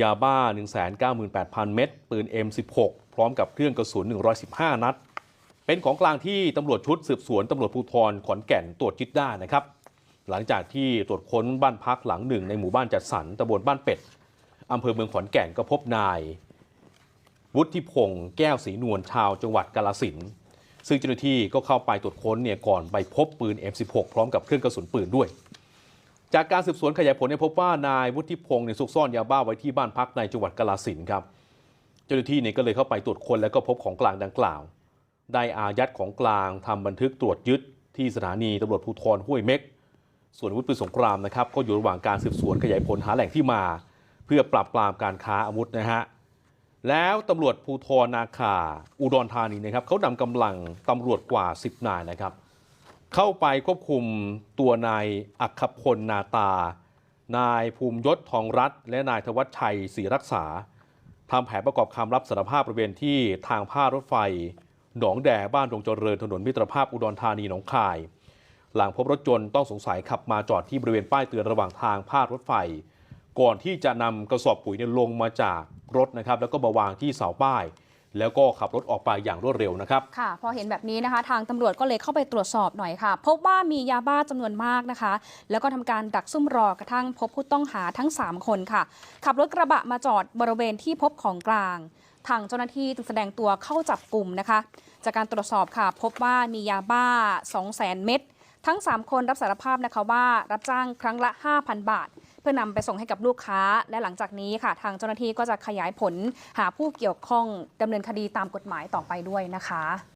ยาบ้า 198,000 เม็ดปืน M16 พร้อมกับเครื่องกระสุน 115 นัด เป็นของกลางที่ตำรวจชุดสืบสวนตำรวจภูธรขอนแก่นตรวจยึดได้นะครับ หลังจากที่ตรวจค้นบ้านพักหลังหนึ่งในหมู่บ้านจัดสรรตำบลบ้านเป็ดอำเภอเมืองขอนแก่นก็พบนาย วุฒิพงศ์แก้วศรีนวลชาวจังหวัดกาลสินซึ่งเจ้าหน้าที่ก็เข้าไปตรวจค้นเนี่ยก่อนไปพบปืน M16 พร้อมกับเครื่องกระสุนปืนด้วย จากการสืบสวนขยายผลเนี่ยพบว่านายวุฒิพงศ์เนี่ยซุกซ่อนยาบ้าไว้ที่บ้านพักในจังหวัดกาลสินครับเจ้าหน้าที่เนี่ยก็เลยเข้าไปตรวจคนแล้วก็พบของกลางดังกล่าว ได้อายัดของกลางทำบันทึกตรวจยึดที่สถานีตำรวจภูธรห้วยเม็ก ส่วนอาวุธปืนสงครามนะครับก็อยู่ระหว่างการสืบสวนขยายผลหาแหล่งที่มา เพื่อปราบปรามการค้าอาวุธนะฮะแล้วตำรวจภูธรนาคาอุดรธานีนะครับเขานำกำลังตำรวจกว่า 10 นายนะครับ เข้าไปควบคุมตัวนายอัคพลนาตา นายภูมิยศทองรัตน์และนายธวัชชัยศรีรักษาทำแผนประกอบคำรับสารภาพบริเวณที่ทางผ้ารถไฟ หนองแดบ้านดงเจริญถนนมิตรภาพอุดรธานีหนองคาย หลังพบรถยนต์ต้องสงสัยขับมาจอดที่บริเวณป้ายเตือนระหว่างทางพาดรถไฟ ก่อนที่จะนำกระสอบปุ๋ยเนี่ยลงมาจากรถนะครับ แล้วก็มาวางที่เสาป้าย แล้วก็ขับรถออกไปอย่างรวดเร็วนะครับ ค่ะ พอเห็นแบบนี้นะคะ ทางตำรวจก็เลยเข้าไปตรวจสอบหน่อยค่ะ พบว่ามียาบ้าจำนวนมากนะคะ แล้วก็ทำการดักซุ่มรอกระทั่งพบผู้ต้องหาทั้ง 3 คนค่ะ ขับรถกระบะมาจอดบริเวณที่พบของกลาง ทางเจ้าหน้าที่จึงแสดงตัวเข้าจับกลุ่มนะคะ จากการตรวจสอบค่ะ พบว่ามียาบ้า 200,000 เม็ดทั้ง 3 คนรับสารภาพนะคะว่ารับจ้างครั้งละ 5,000 บาท พื่อนำไปส่งให้กับลูกค้า และหลังจากนี้ค่ะ ทางเจ้าหน้าที่ก็จะขยายผลหาผู้เกี่ยวข้องดำเนินคดีตามกฎหมายต่อไปด้วยนะคะ